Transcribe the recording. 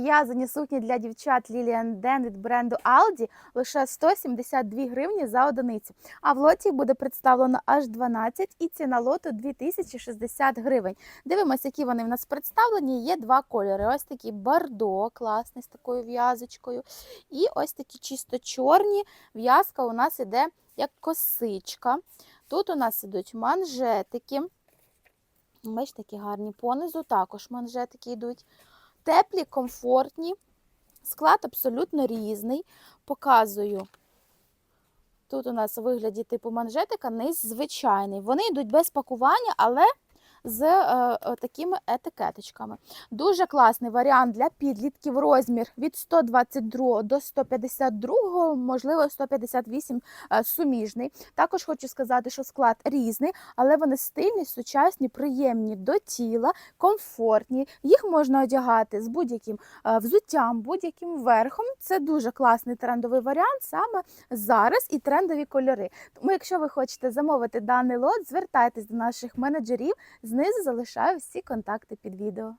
В'язані сукні для дівчат Lilian Den від бренду Aldi лише 172 гривні за одиницю. А в лоті буде представлено аж 12 і ціна лоту 2060 гривень. Дивимося, які вони в нас представлені. Є два кольори. Ось такий бордо, класний з такою в'язочкою. І ось такі чисто чорні. В'язка у нас іде як косичка. Тут у нас ідуть манжетики. Бачите, такі гарні понизу, також манжетики йдуть. Теплі, комфортні. Склад абсолютно різний. Показую. Тут у нас у вигляді типу манжетика низ звичайний. Вони йдуть без пакування, але з е, е, такими етикеточками. Дуже класний варіант для підлітків. Розмір від 122 до 152, можливо, 158 е, суміжний. Також хочу сказати, що склад різний, але вони стильні, сучасні, приємні до тіла, комфортні. Їх можна одягати з будь-яким е, взуттям, будь-яким верхом. Це дуже класний трендовий варіант саме зараз і трендові кольори. Тому, якщо ви хочете замовити даний лот, звертайтесь до наших менеджерів. Знизу залишаю всі контакти під відео.